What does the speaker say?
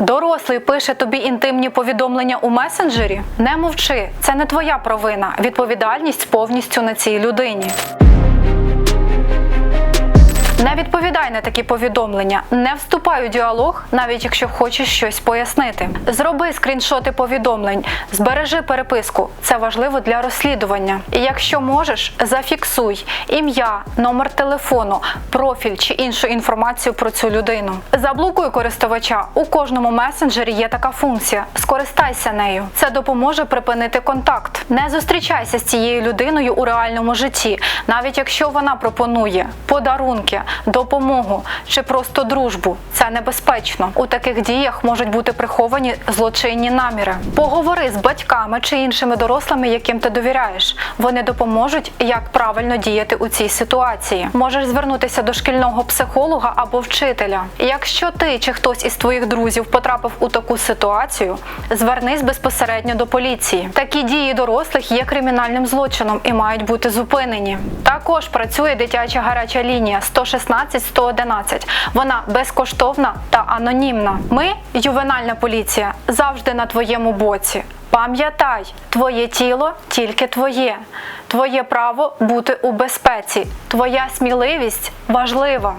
Дорослий пише тобі інтимні повідомлення у месенджері? Не мовчи, це не твоя провина. Відповідальність повністю на цій людині. Відповідай на такі повідомлення, не вступай у діалог, навіть якщо хочеш щось пояснити. Зроби скріншоти повідомлень, збережи переписку. Це важливо для розслідування. І якщо можеш, зафіксуй ім'я, номер телефону, профіль чи іншу інформацію про цю людину. Заблокуй користувача. У кожному месенджері є така функція. Скористайся нею. Це допоможе припинити контакт. Не зустрічайся з цією людиною у реальному житті, навіть якщо вона пропонує подарунки, допомогу чи просто дружбу. Це небезпечно. У таких діях можуть бути приховані злочинні наміри. Поговори з батьками чи іншими дорослими, яким ти довіряєш. Вони допоможуть, як правильно діяти у цій ситуації. Можеш звернутися до шкільного психолога або вчителя. Якщо ти чи хтось із твоїх друзів потрапив у таку ситуацію, звернись безпосередньо до поліції. Такі дії дорослих є кримінальним злочином і мають бути зупинені. Також працює дитяча гаряча лінія 116 111. Вона безкоштовна та анонімна. Ми, ювенальна поліція, завжди на твоєму боці. Пам'ятай, твоє тіло тільки твоє. Твоє право бути у безпеці. Твоя сміливість важлива.